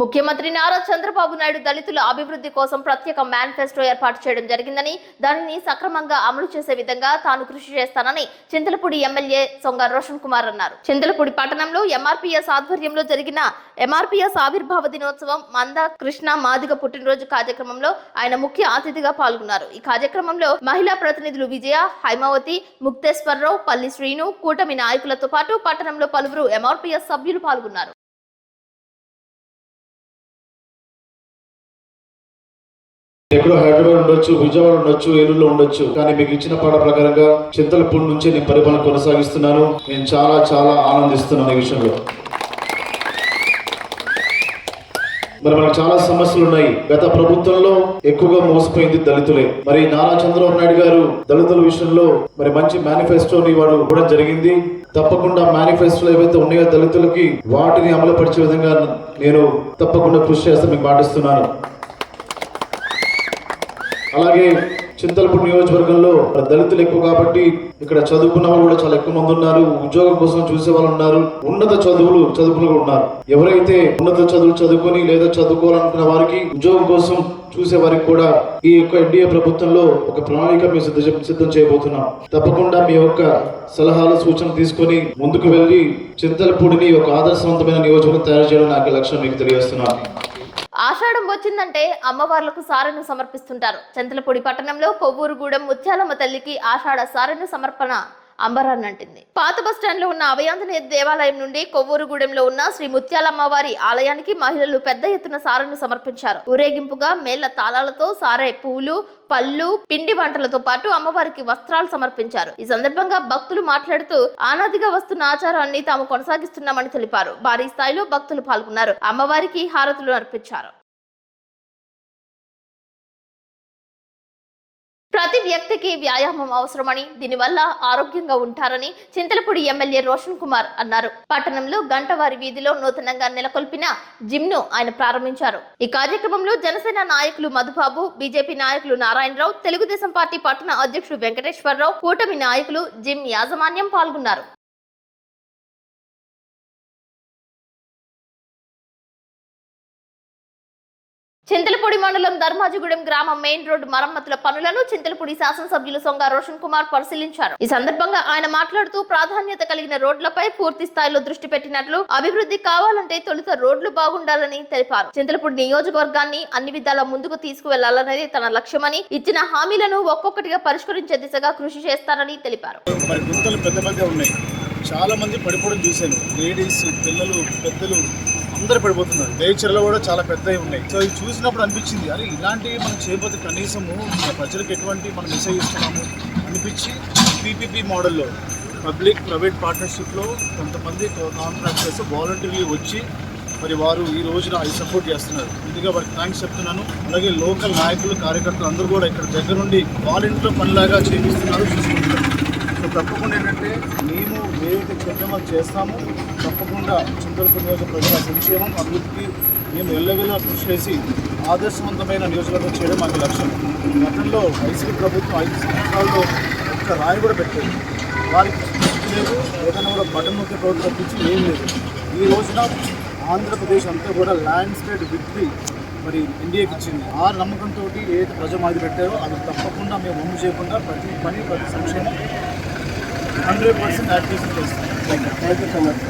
ముఖ్యమంత్రి నారా చంద్రబాబు నాయుడు దళితుల అభివృద్ధి కోసం ప్రత్యేక మేనిఫెస్టో ఏర్పాటు చేయడం జరిగిందని దానిని సక్రమంగా అమలు చేసే విధంగా తాను కృషి చేస్తానని చింతలపూడి ఎమ్మెల్యే సొంగ రోషన్ కుమార్ అన్నారు. చింతలపూడి పట్టణంలో ఎంఆర్పీఎస్ ఆధ్వర్యంలో జరిగిన ఎంఆర్పీఎస్ ఆవిర్భావ దినోత్సవం మంద కృష్ణ మాదిగ పుట్టినరోజు కార్యక్రమంలో ఆయన ముఖ్య అతిథిగా పాల్గొన్నారు. ఈ కార్యక్రమంలో మహిళా ప్రతినిధులు విజయ హైమావతి ముక్తేశ్వరరావు పల్లి శ్రీను కూటమి నాయకులతో పాటు పట్టణంలో పలువురు ఎంఆర్పీఎస్ సభ్యులు పాల్గొన్నారు. ఎక్కడో హైదరాబాద్ ఉండొచ్చు విజయవాడ ఉండొచ్చు ఏలూరులో ఉండొచ్చు. కానీ మీకు ఇచ్చిన పాట ప్రకారంగా చింతలపూడి నుంచి నేను పరిపాలన కొనసాగిస్తున్నాను. నేను చాలా చాలా ఆనందిస్తున్నాను ఈ విషయంలో. మరి మనకు చాలా సమస్యలు ఉన్నాయి. గత ప్రభుత్వంలో ఎక్కువగా మోసపోయింది దళితులే. మరి నారా చంద్రబాబు నాయుడు గారు దళితుల విషయంలో మరి మంచి మేనిఫెస్టోని వాడు ఇవ్వడం జరిగింది. తప్పకుండా మేనిఫెస్టోలు ఏవైతే ఉన్నాయో దళితులకి వాటిని అమలుపరిచే విధంగా నేను తప్పకుండా కృషి చేస్తా మీకు పాటిస్తున్నాను అలాగే చింతలపూడి నియోజకవర్గంలో దళితులు ఎక్కువ కాబట్టి ఇక్కడ చదువుకున్న వాళ్ళు కూడా చాలా ఎక్కువ మంది ఉన్నారు. ఉద్యోగం కోసం చూసే వాళ్ళు ఉన్నారు. ఉన్నత చదువులు చదువుకులు ఉన్నారు. ఎవరైతే ఉన్నత చదువులు చదువుకొని లేదా చదువుకోవాలనుకున్న వారికి ఉద్యోగం కోసం చూసే వారికి కూడా ఈ యొక్క ఎన్డీఏ ప్రభుత్వంలో ఒక ప్రణాళిక మేము సిద్ధ సిద్ధం చేయబోతున్నాం. తప్పకుండా మీ యొక్క సలహాలు సూచనలు తీసుకొని ముందుకు వెళ్ళి చింతలపూడిని ఒక ఆదర్శవంతమైన నియోజకవర్గం తయారు చేయడం నాకు లక్ష్యం మీకు తెలియజేస్తున్నాను. ఆషాఢం వచ్చిందంటే అమ్మవార్లకు సారను సమర్పిస్తుంటారు. చంతలపూడి పట్టణంలో కొవ్వూరుగూడెం ముత్యాలమ్మ తల్లికి ఆషాఢ సారను సమర్పణ అంబరాన్ అంటుంది. పాత బస్టాండ్లో ఉన్న అభయాంజనేయ దేవాలయం నుండి కొవ్వూరుగూడెంలో ఉన్న శ్రీ ముత్యాలమ్మవారి ఆలయానికి మహిళలు పెద్ద ఎత్తున సారను సమర్పించారు. ఊరేగింపుగా మేళ్ళ తాళాలతో సారే పూలు పళ్ళు పిండి వంటలతో పాటు అమ్మవారికి వస్త్రాలు సమర్పించారు. ఈ సందర్భంగా భక్తులు మాట్లాడుతూ ఆనాదిగా వస్తున్న ఆచారాన్ని తాము కొనసాగిస్తున్నామని తెలిపారు. భారీ స్థాయిలో భక్తులు పాల్గొన్నారు. అమ్మవారికి హారతులు అర్పించారు. ప్రతి వ్యక్తికి వ్యాయామం అవసరమని దీనివల్ల ఆరోగ్యంగా ఉంటారని చింతలపూడి ఎమ్మెల్యే రోషన్ కుమార్ అన్నారు. పట్టణంలో గంటవారి వీధిలో నూతనంగా నెలకొల్పిన జిమ్ను ఆయన ప్రారంభించారు. ఈ కార్యక్రమంలో జనసేన నాయకులు మధుబాబు బీజేపీ నాయకులు నారాయణరావు తెలుగుదేశం పార్టీ పట్టణ అధ్యక్షుడు వెంకటేశ్వరరావు కూటమి నాయకులు జిమ్ యాజమాన్యం పాల్గొన్నారు. చింతలపూడి మండలం ధర్మాజిగూడెం గ్రామం మెయిన్ రోడ్డు మరమ్మతుల పనులను చింతలపూడి శాసనసభ్యులు సొంగ రోషన్ కుమార్ పరిశీలించారు. ఈ సందర్భంగా ఆయన మాట్లాడుతూ ప్రాధాన్యత కలిగిన రోడ్లపై పూర్తి స్థాయిలో దృష్టి పెట్టినట్లు అభివృద్ధి కావాలంటే తొలుత రోడ్లు బాగుండాలని తెలిపారు. చింతలపూడి నియోజకవర్గాన్ని అన్ని విధాల ముందుకు తీసుకువెళ్ళాలనేది తన లక్ష్యమని ఇచ్చిన హామీలను ఒక్కొక్కటిగా పరిష్కరించే దిశగా కృషి చేస్తానని తెలిపారు. చాలా మంది పడిపోవడం చూశాను. లేడీస్ పిల్లలు పెద్దలు అందరు పడిపోతున్నారు. నేచర్లో కూడా చాలా పెద్దవి ఉన్నాయి. సో ఇది చూసినప్పుడు అనిపించింది అరే ఇలాంటివి మనం చేయబోతే కనీసము మన ప్రజలకు ఎటువంటి మనం మెసేజ్ ఇస్తున్నాము అనిపించి పీపీపీ మోడల్లో పబ్లిక్ ప్రైవేట్ పార్ట్నర్షిప్లో కొంతమంది కాంట్రాక్టర్స్ వాలంటీర్లు వచ్చి మరి వారు ఈ రోజున ఈ సపోర్ట్ చేస్తున్నారు. ముందుగా వారికి థ్యాంక్స్ చెప్తున్నాను. అలాగే లోకల్ నాయకులు కార్యకర్తలు అందరూ కూడా ఇక్కడ దగ్గర నుండి వాళ్ళ ఇంట్లో పనిలాగా చేపిస్తున్నారు చూసుకుంటున్నారు. సో తప్పకుండా ఏంటంటే మేము చేస్తాము. తప్పకుండా చింతలపూడి నియోజక ప్రజల సంక్షేమం అభివృద్ధికి మేము ఎల్లవేళ కృషి చేసి ఆదర్శవంతమైన నియోజకవర్గం చేయడం మాకు లక్ష్యం. గతంలో వైసీపీ ప్రభుత్వం ఐదు సంవత్సరాల్లో ఒక్క రాయి కూడా పెట్టలేదు. వారికి లేదు ఏదైనా కూడా బటన్ నొక్కి ప్రభుత్వం తప్పించి ఏం లేదు. ఈ రోజున ఆంధ్రప్రదేశ్ అంతా కూడా ల్యాండ్ స్టేట్ విక్టరీ మరి ఇండియాకి ఇచ్చింది. ఆ నమ్మకంతో ఏదైతే ప్రజలు మాది పెట్టారో అది తప్పకుండా మేము వమ్ము చేయకుండా ప్రతి పని ప్రతి సంక్షేమం హండ్రెడ్ పర్సెంట్ యాక్టివేషన్ చేస్తాం. Thank you so much.